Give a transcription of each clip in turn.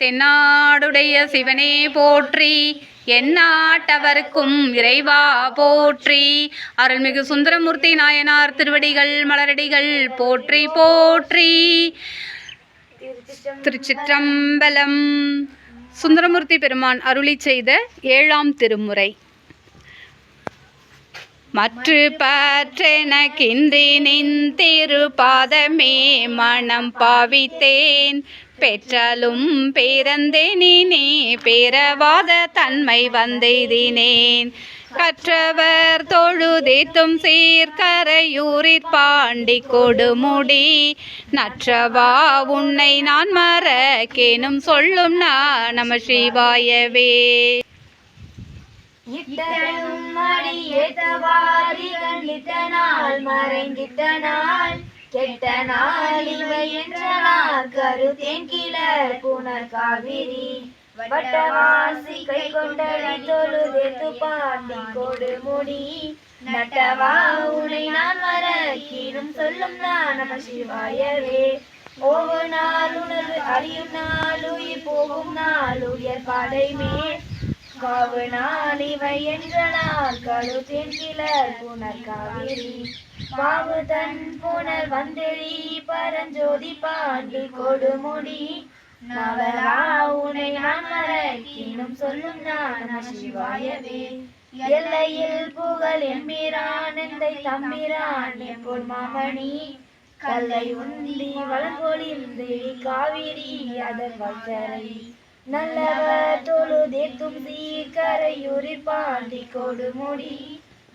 தென்னாடுடைய சிவனே போற்றி எந்நாட்டவர்க்கும் இறைவா போற்றி. அருள்மிகு சுந்தரமூர்த்தி நாயனார் திருவடிகள் மலரடிகள் போற்றி போற்றி. திருச்சிற்றம்பலம். சுந்தரமூர்த்தி பெருமான் அருளி செய்த ஏழாம் திருமுறை. மற்று பற்றெனக்கின்றி நின்திரு பாதமே மனம் பாவித்தேன். பெற்றாலும் பேரந்தேனினே பேரவாத தன்மை வந்தெய்தினேன். கற்றவர் தொழுதேத்தும் சீர்கரையூரிற் பாண்டி கொடுமுடி. நற்றவா உன்னை நான் மறக்கேனும் சொல்லும் நான் நம சிவாயவே இட்டனும் மறைந்திட்ட நாள் கெட்ட நாள் இவை என்ற நாள் கருத்தேன் கிளர் புனர் காவிரி. வட்டவாசி கை கொண்டனை தொழுதேத்து பாண்டி கொடு முடி. நட்டவா உனை நான் வர கீழும் சொல்லும் நான் நம சிவாயவே. ஒவ்வொரு நாள் உணர்வு அறியும் நாள் உயிர் போகும் நாள் உயர் பாடை மேல். காவு நாள் இவை என்ற நாள் கழுத்தின் கிளர் புனர் காவிரி. பாவு தன் புனர் வந்தெழி பரஞ்சோதி பாண்டி கொடுமுடி. நவரா உனை நான் மறக்கினும் சொல்லும் நான் சிவாயவே எல்லையில் புகழ் எம்பிரான் எந்தை தம்பிரான் எப்போல் மாமணி. கல்லை உந்தி வளங்கொழிந்து காவிரி அதன் வச்சரை நல்லவர் தொழுதேத்தும் சீர்கரையூரில் பாண்டி கொடுமுடி.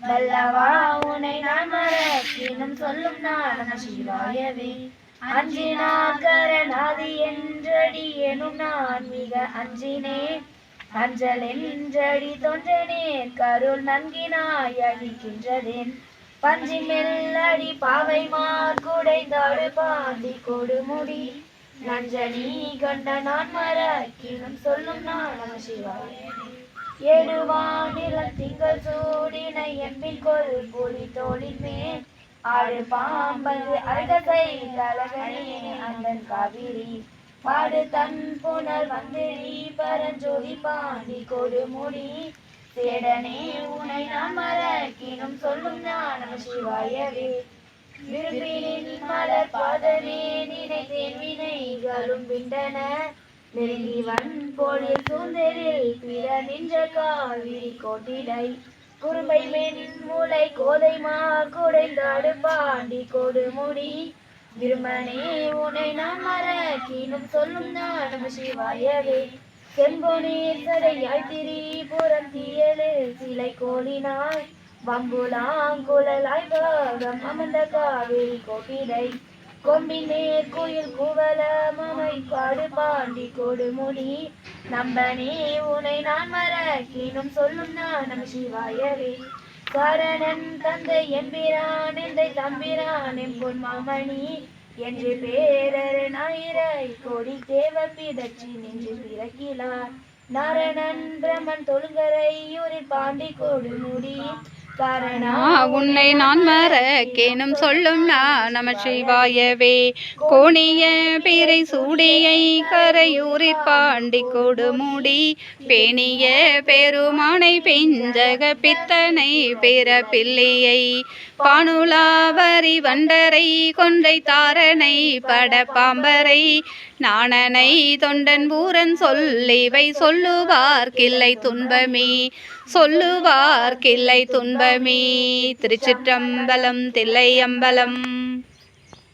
வல்லவா உனை நான் மறக்கினும் சொல்லும் நான் நம சிவாயவே அஞ்சினாகரநாதி என்றடி எனும் நான் மிக அஞ்சினேன் அஞ்சல் என்றடி தொன்றனேன் கருள் நன்கினாய் அழிக்கின்றதேன். பஞ்சி மெல்லடி பாவை மார்குடைந்தாடு பாண்டி கொடுமுடி. நஞ்சனி கண்ட நான் மறக்கினும் சொல்லும் நான் நம சிவாய ஏடுவானிலம் திங்கள் சூடினை எம்பின் கொள் புலி தோளின் மேல். ஆடு பாம்பது அழகை தலகனே அந்தன் காவிரி. பாடு தன் புனல் வந்திரி பரஞ்சோதி பாண்டி கொடுமுடி சேடனே உனை நான் மறக்கினும் சொல்லும் ஞானம் சிவாயவே. விரும்பினின் மலர் பாதமே நினைத்தேன் வினைகளும் விண்டன. நெருங்கி வன் பொழில் சூந்தரில் பிற நின்ற காவிரி கோட்டிடை. குறும்பை மென் மூளை கோதை மா குடைந்தாடு பாண்டி கொடுமுடி. விரும்பனே உனை நான் மறக்கினும் சொல்லும் நான் நம சிவாயவே செம்பொனீர் சடையாய் திரிபுரம் தீயலு சிலை கோலினாய். வம்புலாங்குழலாய் பாகம் அமர்ந்த காவிரி கோட்டிடை. கொம்பினே குயில் குவல மமை காடு பாண்டி கொடுமுடி நம்பனே உனை நான் மறக்கினும் சொல்லும் நானம் சிவாயவே. சரணன் தந்தை எம்பிரான் எந்தை தம்பிரான் என் பொன் மாமணி என்று பேரர் நாயிரை கோடி தேவ பிதற்றி நின்று பிறக்கிலார். நாரணன் பிரமன் தொழுகரை யூரில் பாண்டி கொடுமுடி உன்னை நான் மறக்கேனும் சொல்லும் நான் நம சிவாயவே கோணிய பிறை சூடியை கரையூரிற் பாண்டி கொடுமுடி. பேணிய பெருமானை பிஞ்சக பித்தனை பிற பிள்ளையை. பானுலாவரி வண்டரை கொன்றை தாரனை பட பாம்பரை. நாணனை தொண்டன் பூரன் சொல்லிவை சொல்லுவார் கிள்ளை துன்பமே. சொல்லுவார் கிள்ளை துன்பமே திருச்சிற்றம்பலம் தில்லை அம்பலம்